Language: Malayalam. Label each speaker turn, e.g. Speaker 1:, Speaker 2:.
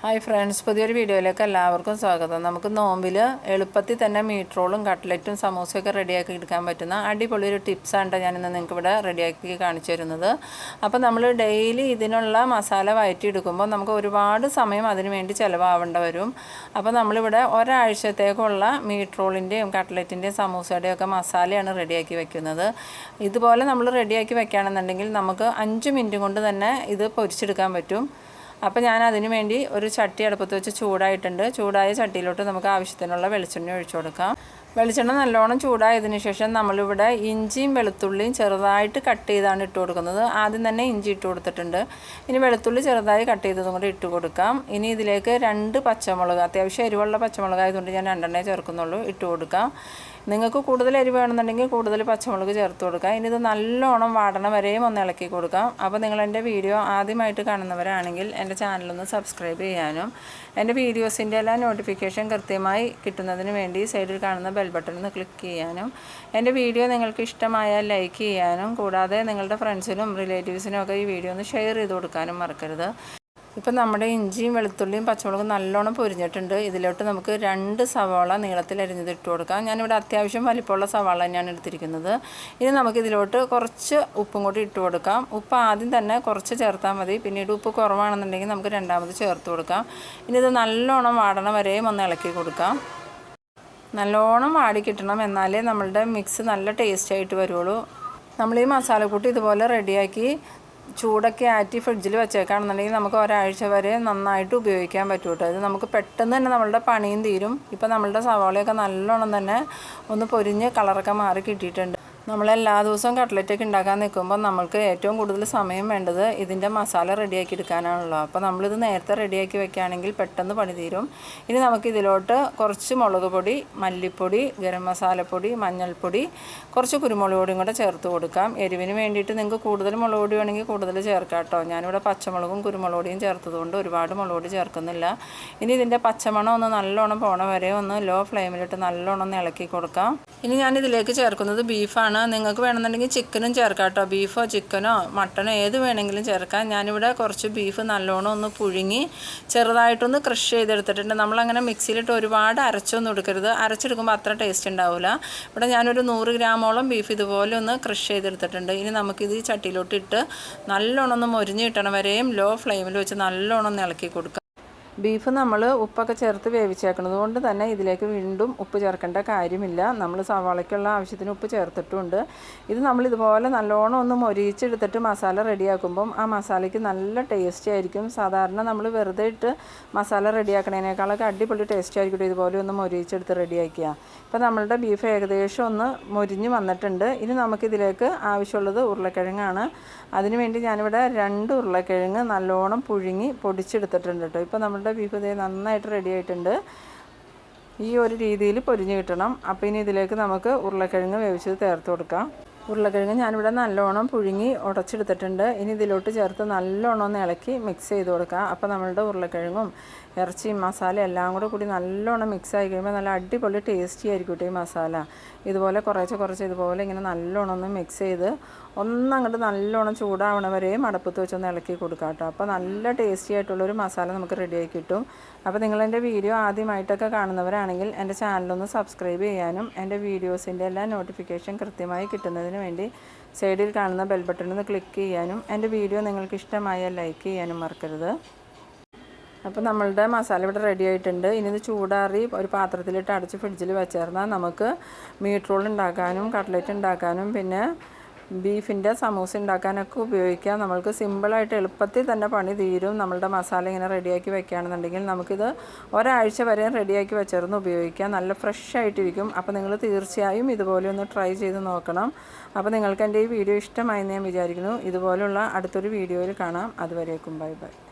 Speaker 1: ഹായ് ഫ്രണ്ട്സ് പുതിയൊരു വീഡിയോയിലേക്ക് എല്ലാവർക്കും സ്വാഗതം. നമുക്ക് നോമ്പിൽ എളുപ്പത്തിൽ തന്നെ മീറ്റ് റോളും കട്ട്ലറ്റും സമൂസയൊക്കെ റെഡിയാക്കി എടുക്കാൻ പറ്റുന്ന അടിപൊളി ഒരു ടിപ്സാണ് ഞാനിന്ന് നിങ്ങൾക്ക് ഇവിടെ റെഡിയാക്കി കാണിച്ചു തരുന്നത്. അപ്പോൾ നമ്മൾ ഡെയിലി ഇതിനുള്ള മസാല വയറ്റി എടുക്കുമ്പോൾ നമുക്ക് ഒരുപാട് സമയം അതിന് വേണ്ടി ചിലവാവേണ്ട വരും. അപ്പോൾ നമ്മളിവിടെ ഒരാഴ്ചത്തേക്കുള്ള മീറ്റ് റോളിന്റെയും കട്ട്ലറ്റിന്റെയും സമൂസയുടെയും ഒക്കെ മസാലയാണ് റെഡിയാക്കി വെക്കുന്നത്. ഇതുപോലെ നമ്മൾ റെഡിയാക്കി വെക്കുകയാണെന്നുണ്ടെങ്കിൽ നമുക്ക് അഞ്ച് മിനിറ്റ് കൊണ്ട് തന്നെ ഇത് പൊരിച്ചെടുക്കാൻ പറ്റും. അപ്പോൾ ഞാൻ അതിന് വേണ്ടി ഒരു ചട്ടി അടുപ്പത്ത് വെച്ച് ചൂടായിട്ടുണ്ട്. ചൂടായ ചട്ടിയിലോട്ട് നമുക്ക് ആവശ്യത്തിനുള്ള വെളിച്ചെണ്ണ ഒഴിച്ചു കൊടുക്കാം. വെളിച്ചെണ്ണ നല്ലോണം ചൂടായതിനു ശേഷം നമ്മളിവിടെ ഇഞ്ചിയും വെളുത്തുള്ളിയും ചെറുതായിട്ട് കട്ട് ചെയ്താണ് ഇട്ട് കൊടുക്കുന്നത്. ആദ്യം തന്നെ ഇഞ്ചി ഇട്ട് കൊടുത്തിട്ടുണ്ട്. ഇനി വെളുത്തുള്ളി ചെറുതായി കട്ട് ചെയ്തതും കൂടി ഇട്ട് കൊടുക്കാം. ഇനി ഇതിലേക്ക് രണ്ട് പച്ചമുളക് അത്യാവശ്യം എരിവുള്ള പച്ചമുളക് ആയതുകൊണ്ട് ഞാൻ രണ്ടെണ്ണേ ചേർക്കുന്നുള്ളൂ ഇട്ട് കൊടുക്കാം. നിങ്ങൾക്ക് കൂടുതൽ എരിവ് വേണമെന്നുണ്ടെങ്കിൽ കൂടുതൽ പച്ചമുളക് ചേർത്ത് കൊടുക്കാം. ഇനി ഇത് നല്ലോണം വാടണ വരെയും ഒന്ന് ഇളക്കി കൊടുക്കാം. അപ്പോൾ നിങ്ങൾ എന്റെ വീഡിയോ ആദ്യമായിട്ട് കാണുന്നവരാണെങ്കിൽ എന്റെ ചാനലൊന്ന് സബ്സ്ക്രൈബ് ചെയ്യാനും എന്റെ വീഡിയോസിന്റെ എല്ലാ നോട്ടിഫിക്കേഷൻ കൃത്യമായി കിട്ടുന്നതിന് വേണ്ടി സൈഡിൽ കാണുന്ന ബെൽ ബട്ടൺ ഒന്ന് ക്ലിക്ക് ചെയ്യാനും എന്റെ വീഡിയോ നിങ്ങൾക്ക് ഇഷ്ടമായാൽ ലൈക്ക് ചെയ്യാനും കൂടാതെ നിങ്ങളുടെ ഫ്രണ്ട്സിനും റിലേറ്റീവ്സിനും ഒക്കെ ഈ വീഡിയോ ഒന്ന് ഷെയർ ചെയ്ത് കൊടുക്കാനും മറക്കരുത്. ഇപ്പം നമ്മുടെ ഇഞ്ചിയും വെളുത്തുള്ളിയും പച്ചമുളകും നല്ലോണം പൊരിഞ്ഞിട്ടുണ്ട്. ഇതിലോട്ട് നമുക്ക് രണ്ട് സവാള നീളത്തിൽ അരിഞ്ഞത് ഇട്ട് കൊടുക്കാം. ഞാനിവിടെ അത്യാവശ്യം വലിപ്പമുള്ള സവാള തന്നെയാണ് എടുത്തിരിക്കുന്നത്. ഇനി നമുക്ക് നമുക്കിതിലോട്ട് കുറച്ച് ഉപ്പും കൂടി ഇട്ട് കൊടുക്കാം. ഉപ്പ് ആദ്യം തന്നെ കുറച്ച് ചേർത്താൽ മതി. പിന്നീട് ഉപ്പ് കുറവാണെന്നുണ്ടെങ്കിൽ നമുക്ക് രണ്ടാമത് ചേർത്ത് കൊടുക്കാം. ഇനി ഇത് നല്ലോണം വാടണ വരെയും ഒന്ന് ഇളക്കി കൊടുക്കാം. നല്ലോണം വാടി കിട്ടണം എന്നാലേ നമ്മളുടെ മിക്സ് നല്ല ടേസ്റ്റ് ആയിട്ട് വരുള്ളൂ. നമ്മൾ ഈ മസാലക്കൂട്ടി ഇതുപോലെ റെഡിയാക്കി ചൂടൊക്കെ ആറ്റി ഫ്രിഡ്ജിൽ വെച്ചേക്കാണെന്നുണ്ടെങ്കിൽ നമുക്ക് ഒരാഴ്ച വരെ നന്നായിട്ട് ഉപയോഗിക്കാൻ പറ്റും കേട്ടോ ഇത് നമുക്ക് പെട്ടെന്ന് തന്നെ നമ്മളുടെ പണിയും തീരും. ഇപ്പം നമ്മളുടെ സവാളയൊക്കെ നല്ലോണം തന്നെ ഒന്ന് പൊരിഞ്ഞ് കളറൊക്കെ മാറി കിട്ടിയിട്ടുണ്ട്. നമ്മൾ എല്ലാ ദിവസവും കട്ട്ലറ്റൊക്കെ ഉണ്ടാക്കാൻ നിൽക്കുമ്പോൾ നമ്മൾക്ക് ഏറ്റവും കൂടുതൽ സമയം വേണ്ടത് ഇതിന്റെ മസാല റെഡിയാക്കി എടുക്കാനാണല്ലോ. അപ്പോൾ നമ്മളിത് നേരത്തെ റെഡിയാക്കി വെക്കുകയാണെങ്കിൽ പെട്ടെന്ന് പണി തീരും. ഇനി നമുക്ക് ഇതിലോട്ട് കുറച്ച് മുളക് പൊടി മല്ലിപ്പൊടി ഗരം മസാലപ്പൊടി മഞ്ഞൾപ്പൊടി കുറച്ച് കുരുമുളക് പൊടിയും കൂടെ ചേർത്ത് കൊടുക്കാം. എരിവിന് വേണ്ടിയിട്ട് നിങ്ങൾക്ക് കൂടുതൽ മുളക് പൊടി വേണമെങ്കിൽ കൂടുതൽ ചേർക്കാം കേട്ടോ. ഞാനിവിടെ പച്ചമുളകും കുരുമുളക് പൊടിയും ചേർത്തതുകൊണ്ട് ഒരുപാട് മുളക് പൊടി ചേർക്കുന്നില്ല. ഇനി ഇതിന്റെ പച്ചമണം ഒന്ന് നല്ലോണം പോണ വരെ ഒന്ന് ലോ ഫ്ലെയിമിലിട്ട് നല്ലോണം ഒന്ന് ഇളക്കി കൊടുക്കാം. ഇനി ഞാൻ ഇതിലേക്ക് ചേർക്കുന്നത് ബീഫാണ്. നിങ്ങൾക്ക് വേണമെന്നുണ്ടെങ്കിൽ ചിക്കനും ചേർക്കാം കേട്ടോ. ബീഫോ ചിക്കനോ മട്ടനോ ഏത് വേണമെങ്കിലും ചേർക്കാം. ഞാനിവിടെ കുറച്ച് ബീഫ് നല്ലോണം ഒന്ന് പുഴുങ്ങി ചെറുതായിട്ടൊന്ന് ക്രഷ് ചെയ്തെടുത്തിട്ടുണ്ട്. നമ്മളങ്ങനെ മിക്സിയിലിട്ട് ഒരുപാട് അരച്ചൊന്നും എടുക്കരുത്. അരച്ചെടുക്കുമ്പോൾ അത്ര ടേസ്റ്റ് ഉണ്ടാവില്ല. ഇവിടെ ഞാനൊരു നൂറ് ഗ്രാമോളം ബീഫ് ഇതുപോലെ ഒന്ന് ക്രഷ് ചെയ്തെടുത്തിട്ടുണ്ട്. ഇനി നമുക്കിത് ഈ ചട്ടിയിലോട്ട് ഇട്ട് നല്ലോണം ഒന്ന് മൊരിഞ്ഞ് കിട്ടണം വരെയും ലോ ഫ്ലെയിമിൽ വെച്ച് നല്ലോണം ഒന്ന് ഇളക്കി കൊടുക്കുക ബീഫ് നമ്മൾ ഉപ്പൊക്കെ ചേർത്ത് വേവിച്ചേക്കുന്നത് കൊണ്ട് തന്നെ ഇതിലേക്ക് വീണ്ടും ഉപ്പ് ചേർക്കേണ്ട കാര്യമില്ല. നമ്മൾ സവാളയ്ക്കുള്ള ആവശ്യത്തിന് ഉപ്പ് ചേർത്തിട്ടുണ്ട്. ഇത് നമ്മൾ ഇതുപോലെ നല്ലോണം ഒന്ന് മൊരിച്ചെടുത്തിട്ട് മസാല റെഡിയാക്കുമ്പം ആ മസാലയ്ക്ക് നല്ല ടേസ്റ്റ് ആയിരിക്കും. സാധാരണ നമ്മൾ വെറുതെ ഇട്ട് മസാല റെഡിയാക്കണേനേക്കാളൊക്കെ അടിപൊളി ടേസ്റ്റ് ആയിരിക്കും ഇതുപോലെ ഒന്ന് മൊരിച്ചെടുത്ത് റെഡിയാക്കുക ഇപ്പോൾ നമ്മളുടെ ബീഫ് ഏകദേശം ഒന്ന് മൊരിഞ്ഞ് വന്നിട്ടുണ്ട്. ഇനി നമുക്കിതിലേക്ക് ആവശ്യമുള്ളത് ഉരുളക്കിഴങ്ങാണ്. അതിനുവേണ്ടി ഞാനിവിടെ രണ്ട് ഉരുളക്കിഴങ്ങ് നല്ലോണം പുഴുങ്ങി പൊടിച്ചെടുത്തിട്ടുണ്ട് കേട്ടോ. ഇപ്പോൾ നമ്മളുടെ ബീഫ് ഇതേ നന്നായിട്ട് റെഡി ആയിട്ടുണ്ട്. ഈ ഒരു രീതിയിൽ പൊരിഞ്ഞ് കിട്ടണം. അപ്പോൾ ഇനി ഇതിലേക്ക് നമുക്ക് ഉരുളക്കിഴങ്ങ് വേവിച്ചത് ചേർത്ത് കൊടുക്കാം. ഉരുളക്കിഴങ്ങ് ഞാനിവിടെ നല്ലോണം പുഴുങ്ങി ഉടച്ചെടുത്തിട്ടുണ്ട്. ഇനി ഇതിലോട്ട് ചേർത്ത് നല്ലോണം ഒന്ന് ഇളക്കി മിക്സ് ചെയ്ത് കൊടുക്കുക അപ്പോൾ നമ്മളുടെ ഉരുളക്കിഴങ്ങും ഇറച്ചിയും മസാല എല്ലാം കൂടെ കൂടി നല്ലോണം മിക്സ് ആയി കഴിയുമ്പോൾ നല്ല അടിപൊളി ടേസ്റ്റി ആയിരിക്കും ഈ മസാല. ഇതുപോലെ കുറേശ്ശെ കുറച്ച് ഇതുപോലെ ഇങ്ങനെ നല്ലോണം ഒന്ന് മിക്സ് ചെയ്ത് ഒന്നങ്ങോട്ട് നല്ലോണം ചൂടാവണ വരെയും അടുപ്പത്ത് വെച്ചൊന്ന് ഇളക്കി കൊടുക്കാം കേട്ടോ അപ്പോൾ നല്ല ടേസ്റ്റി ആയിട്ടുള്ളൊരു മസാല നമുക്ക് റെഡിയായി കിട്ടും. അപ്പോൾ നിങ്ങളെന്റെ വീഡിയോ ആദ്യമായിട്ടൊക്കെ കാണുന്നവരാണെങ്കിൽ എന്റെ ചാനലൊന്ന് സബ്സ്ക്രൈബ് ചെയ്യാനും എന്റെ വീഡിയോസിന്റെ എല്ലാ നോട്ടിഫിക്കേഷൻ കൃത്യമായി കിട്ടുന്നതിന് വേണ്ടി സൈഡിൽ കാണുന്ന ബെൽ ബട്ടണിൽ ഒന്ന് ക്ലിക്ക് ചെയ്യാനും എന്റെ വീഡിയോ നിങ്ങൾക്ക് ഇഷ്ടമായാൽ ലൈക്ക് ചെയ്യാനും മറക്കരുത്. അപ്പോൾ നമ്മളുടെ മസാല ഇവിടെ റെഡി ആയിട്ടുണ്ട്. ഇനി ഇത് ചൂടാറി ഒരു പാത്രത്തിലിട്ട് അടച്ച് ഫ്രിഡ്ജിൽ വെച്ചേർന്നാൽ നമുക്ക് മീറ്റ് റോൾ ഉണ്ടാക്കാനും കട്ട്ലറ്റ് ഉണ്ടാക്കാനും പിന്നെ ബീഫിന്റെ സമൂസ ഉണ്ടാക്കാനൊക്കെ ഉപയോഗിക്കാം നമ്മൾക്ക് സിമ്പിളായിട്ട് എളുപ്പത്തിൽ തന്നെ പണി തീരും. നമ്മളുടെ മസാല ഇങ്ങനെ റെഡിയാക്കി വെക്കുകയാണെന്നുണ്ടെങ്കിൽ നമുക്കിത് ഒരാഴ്ച വരെ റെഡിയാക്കി വെച്ചിരുന്ന് ഉപയോഗിക്കാം നല്ല ഫ്രഷ് ആയിട്ടിരിക്കും. അപ്പോൾ നിങ്ങൾ തീർച്ചയായും ഇതുപോലെ ഒന്ന് ട്രൈ ചെയ്ത് നോക്കണം. അപ്പോൾ നിങ്ങൾക്ക് എന്റെ ഈ വീഡിയോ ഇഷ്ടമായി ഞാൻ വിചാരിക്കുന്നു. ഇതുപോലുള്ള അടുത്തൊരു വീഡിയോയിൽ കാണാം. അതുവരേക്കും ബൈ ബൈ.